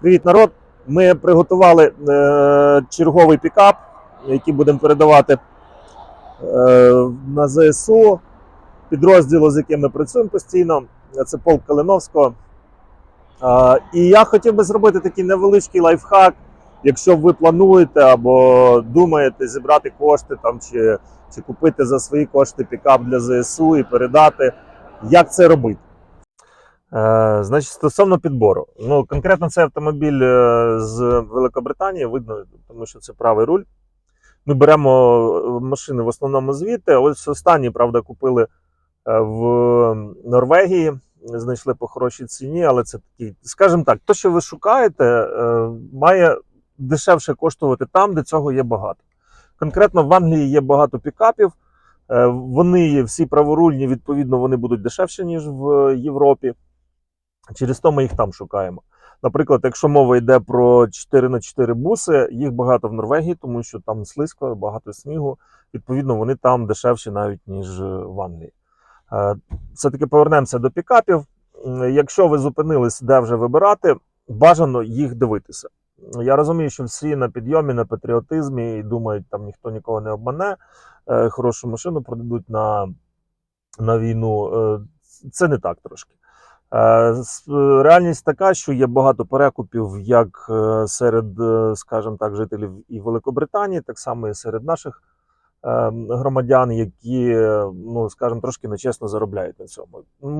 Привіт, народ! Ми приготували е, черговий пікап, який будемо передавати е, на ЗСУ, підрозділу, з яким ми працюємо постійно. Це полк Калиновського. Е, і я хотів би зробити такий невеличкий лайфхак, якщо ви плануєте або думаєте зібрати кошти там, чи, чи купити за свої кошти пікап для ЗСУ і передати, як це робити. Е, значить, стосовно підбору. Ну, конкретно цей автомобіль е, з Великобританії видно, тому що це правий руль. Ми беремо е, машини в основному звідти. Ось останні, правда, купили в Норвегії, знайшли по хорошій ціні, але це такий, скажімо так, то, що ви шукаєте, має дешевше коштувати там, де цього є багато. Конкретно в Англії є багато пікапів. Вони всі праворульні, відповідно, вони будуть дешевші, ніж в Європі. Через то ми їх там шукаємо. Наприклад, якщо мова йде про 4 на 4 буси, їх багато в Норвегії, тому що там слизько, багато снігу. Відповідно, вони там дешевші навіть ніж в Англії. Е, Все-таки повернемося до пікапів. Якщо ви зупинились, де вже вибирати, бажано їх дивитися. Я розумію, що всі на підйомі, на патріотизмі і думають, там ніхто нікого не обмане, е, хорошу машину продадуть на, на війну. Е, Це не так трошки. Е, е, Реальність така, що є багато перекупів як е, серед, скажімо так, жителів і Великобританії, так само і серед наших громадян, які, ну скажімо, трошки нечесно заробляють на цьому.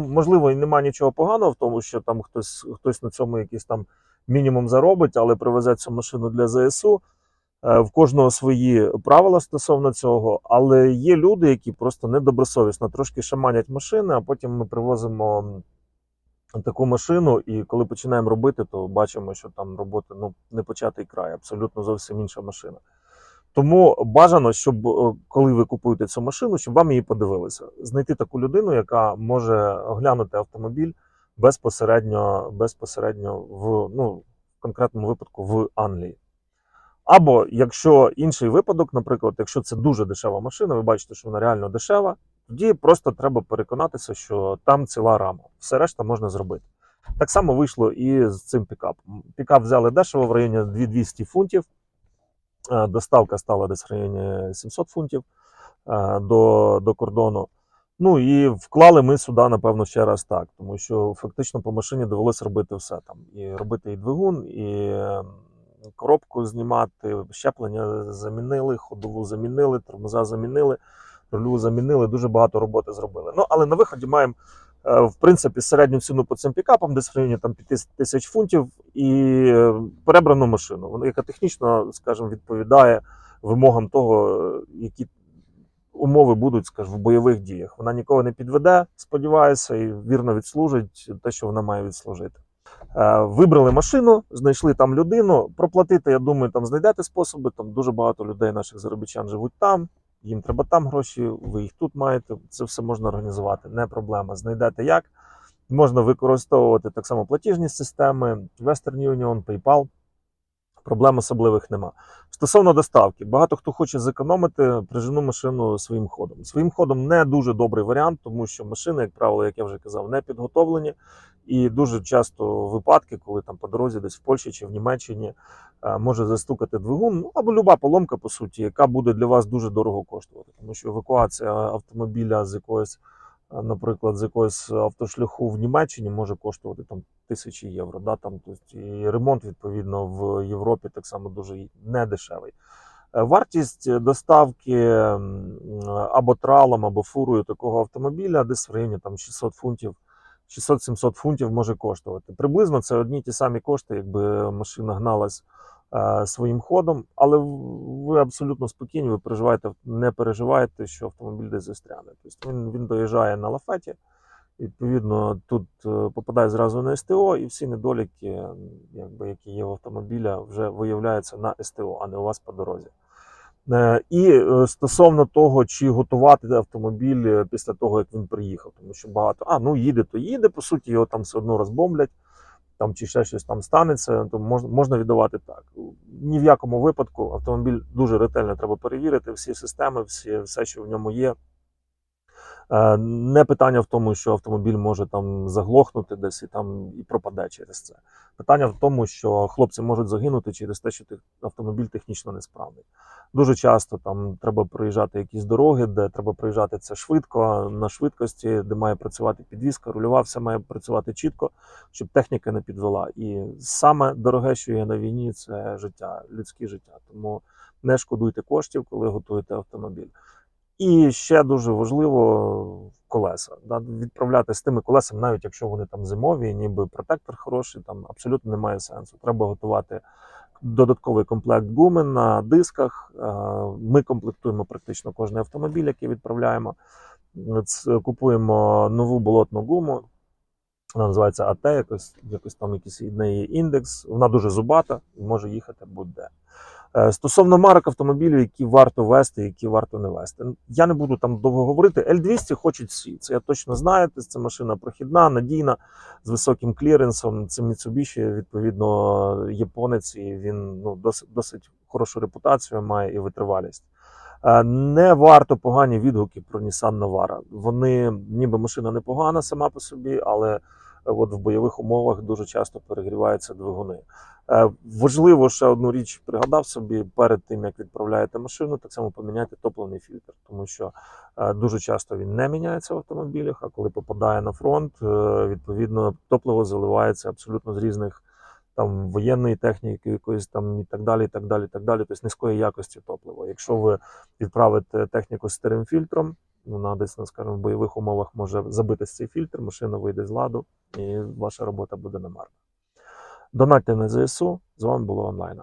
Можливо, і немає нічого поганого в тому, що там хтось, хтось на цьому якийсь там мінімум заробить, але привезе цю машину для ЗСУ. В кожного свої правила стосовно цього, але є люди, які просто недобросовісно трошки шаманять машини, а потім ми привозимо таку машину, і коли починаємо робити, то бачимо, що там роботи ну, не початий край, абсолютно зовсім інша машина. Тому бажано, щоб е, коли ви купуєте цю машину, щоб вам її подивилися. Знайти таку людину, яка може оглянути автомобіль безпосередньо, безпосередньо в ну, в конкретному випадку в Англії. Або якщо інший випадок, наприклад, якщо це дуже дешева машина, ви бачите, що вона реально дешева, тоді просто треба переконатися, що там ціла рама. Все решта можна зробити. Так само вийшло і з цим пікапом. Пікап взяли дешево в районі 2200 фунтів. Е, Доставка стала десь в районі 700 фунтів е, до, до кордону. Ну і вклали ми сюди, напевно, ще раз так, тому що фактично по машині довелося робити все там. І робити і двигун, і е, коробку знімати, щеплення замінили, ходову замінили, тормоза замінили, рульову замінили, дуже багато роботи зробили. Ну, але на виході маємо, е, в принципі, середню ціну по цим пікапам, десь в районі там 5 тисяч фунтів, і е, перебрану машину, яка технічно, скажімо, відповідає вимогам того, е, які умови будуть, скажімо, в бойових діях. Вона нікого не підведе, сподіваюся, і вірно відслужить те, що вона має відслужити. Вибрали машину, знайшли там людину. Проплатити, я думаю, там знайдете способи. Там дуже багато людей, наших заробітчан, живуть там. Їм треба там гроші, ви їх тут маєте. Це все можна організувати, не проблема. Знайдете як. Можна використовувати так само платіжні системи, Western Union, PayPal. Проблем особливих нема. Стосовно доставки, багато хто хоче зекономити прижену машину своїм ходом. Своїм ходом не дуже добрий варіант, тому що машини, як правило, як я вже казав, не підготовлені. І дуже часто випадки, коли там по дорозі, десь в Польщі чи в Німеччині, е, може застукати двигун, ну або люба поломка, по суті, яка буде для вас дуже дорого коштувати. Тому що евакуація автомобіля з якоїсь, е, наприклад, з якогось автошляху в Німеччині може коштувати там тисячі євро. Да? Там, тобто, і ремонт, відповідно, в Європі так само дуже недешевий. Е, Вартість доставки або тралом, або фурою такого автомобіля десь в районі там 600 фунтів, 600-700 фунтів може коштувати. Приблизно це одні ті самі кошти, якби машина гналась е, своїм ходом, але ви абсолютно спокійні, ви переживаєте, не переживаєте, що автомобіль десь застряне. Тобто він, він доїжджає на лафеті, Відповідно, тут е, попадає зразу на СТО, і всі недоліки, якби, які є в автомобіля, вже виявляються на СТО, а не у вас по дорозі. Е, І е, стосовно того, чи готувати автомобіль після того, як він приїхав, тому що багато, а ну їде, то їде, по суті, його там все одно розбомблять, там чи ще щось там станеться, то можна, можна віддавати так. Ні в якому випадку автомобіль дуже ретельно треба перевірити, всі системи, всі, все, що в ньому є, Не питання в тому, що автомобіль може там заглохнути десь і там і пропаде через це. Питання в тому, що хлопці можуть загинути через те, що автомобіль технічно несправний. Дуже часто там треба проїжджати якісь дороги, де треба проїжджати це швидко, на швидкості, де має працювати підвізка, рульова, все має працювати чітко, щоб техніка не підвела. І саме дороге, що є на війні, це життя, людське життя. Тому не шкодуйте коштів, коли готуєте автомобіль. І ще дуже важливо колеса. Відправляти з тими колесами, навіть якщо вони там зимові, ніби протектор хороший, там абсолютно немає сенсу. Треба готувати додатковий комплект гуми на дисках. Е, Ми комплектуємо практично кожен автомобіль, який відправляємо. Купуємо нову болотну гуму. Вона називається АТ, якось, якось там якийсь неї індекс. Вона дуже зубата і може їхати будь-де. Е, Стосовно марок автомобілів, які варто вести, які варто не вести. Я не буду там довго говорити. L200 хочуть всі. Це я точно знаю. Це машина прохідна, надійна, з високим кліренсом. Це Mitsubishi, відповідно, японець, і він ну, досить, досить хорошу репутацію має і витривалість. Е, Не варто погані відгуки про Nissan Navara. Вони, ніби машина непогана сама по собі, але е, от в бойових умовах дуже часто перегріваються двигуни. Е, Важливо ще одну річ пригадав собі перед тим, як відправляєте машину, так само поміняйте топливний фільтр, тому що дуже часто він не міняється в автомобілях. А коли попадає на фронт, відповідно топливо заливається абсолютно з різних там воєнної техніки, якоїсь там і так далі, і так далі, і так далі. Тобто низької якості топлива. Якщо ви відправите техніку з старим фільтром, вона десь, скажімо, в бойових умовах може забитись цей фільтр, машина вийде з ладу, і ваша робота буде немарна. Донатьте на ЗСУ. З вами було онлайн.